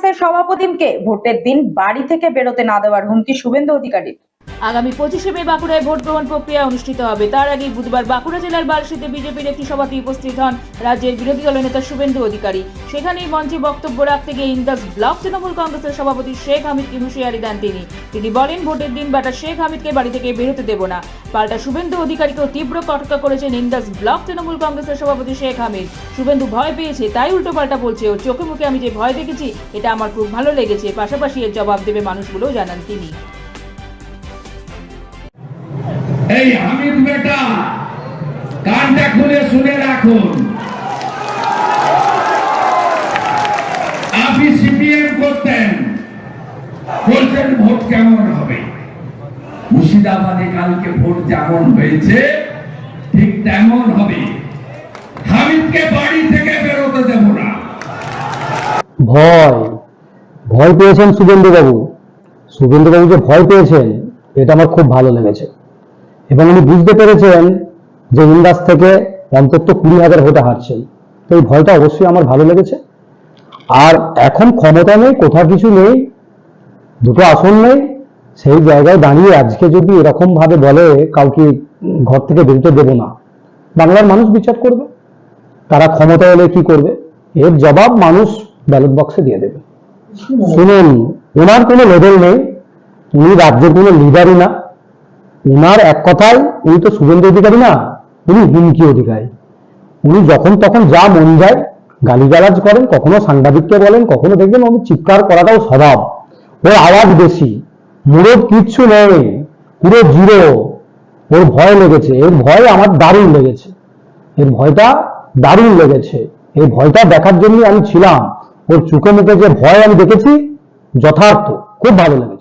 কংগ্রেসের সভাপতিকে ভোটের দিন বাড়ি থেকে বেরোতে না দেওয়ার হুমকি শুভেন্দু অধিকারীর। আগামী পঁচিশে মে বাঁকুড়ায় ভোট গ্রহণ প্রক্রিয়া অনুষ্ঠিত হবে। তার আগে বুধবার বাঁকুড়া জেলার বালশিতে বিজেপির একটি সভাতে উপস্থিত হন রাজ্যের বিরোধী দলনেতা শুভেন্দু অধিকারী। সেখানেই মঞ্চে বক্তব্য রাখতে গিয়ে ইন্দাস ব্লক তৃণমূল কংগ্রেসের সভাপতি শেখ হামিদকে হুঁশিয়ারি দেন তিনি। তিনি বলেন, ভোটের দিন বেটা শেখ হামিদকে বাড়ি থেকে বেরোতে দেব না। পাল্টা শুভেন্দু অধিকারীকেও তীব্র কটকা করেছেন ইন্দাস ব্লক তৃণমূল কংগ্রেসের সভাপতি শেখ হামিদ। শুভেন্দু ভয় পেয়েছে, তাই উল্টো পাল্টা বলছে ও চোখে মুখে আমি যে ভয় দেখেছি, এটা আমার খুব ভালো লেগেছে। পাশাপাশি এর জবাব দেবে মানুষগুলোও, জানান তিনি। এই হামিদ বেটা, কানটা খুলে শুনে রাখুন। আপনি সিপিএম করতেন, বলছেন ভোট কেমন হবে? মুর্শিদাবাদে কালকে ভোট যেমন হয়েছে, ঠিক তেমন হবে। হামিদকে বাড়ি থেকে বেরোতে দেব না। ভয়। ভয় পেয়েছেন শুভেন্দুবাবু শুভেন্দুবাবু যে ভয় পেয়েছেন, এটা আমার খুব ভালো লেগেছে। এবং উনি বুঝতে পেরেছেন যে ইন্দাস থেকে অন্তত কুড়ি হাজার ভোটে হারছেন। তো এই ভয়টা অবশ্যই আমার ভালো লেগেছে। আর এখন ক্ষমতা নেই, কোথাও কিছু নেই, দুটো আসন নেই, সেই জায়গায় দাঁড়িয়ে আজকে যদি এরকম ভাবে বলে কাউকে ঘর থেকে বেরোতে দেবো না, বাংলার মানুষ বিচার করবে। তারা ক্ষমতা এলে কি করবে? এর জবাব মানুষ ব্যালট বক্সে দিয়ে দেবে। শুনুন ওনার কোনো লেভেল নেই, উনি রাজ্যের কোনো লিডারই না। ওনার এক কথায়, উনি তো শুভেন্দু অধিকারী না, উনি হুমকি অধিকারী। উনি যখন তখন যা মন যায় গালিগালাজ করেন, কখনো সাংবাদিককে বলেন, কখনো দেখবেন উনি চিৎকার করাটাও স্বভাব। ওর আওয়াজ বেশি মুরব কিচ্ছু নেই, পুরো জিরো। ওর ভয় লেগেছে, এর ভয় আমার দারুণ লেগেছে। এর ভয়টা দারুণ লেগেছে। এই ভয়টা দেখার জন্য আমি ছিলাম। ওর চোখে মুখে যে ভয় আমি দেখেছি, যথার্থ, খুব ভালো লেগেছে।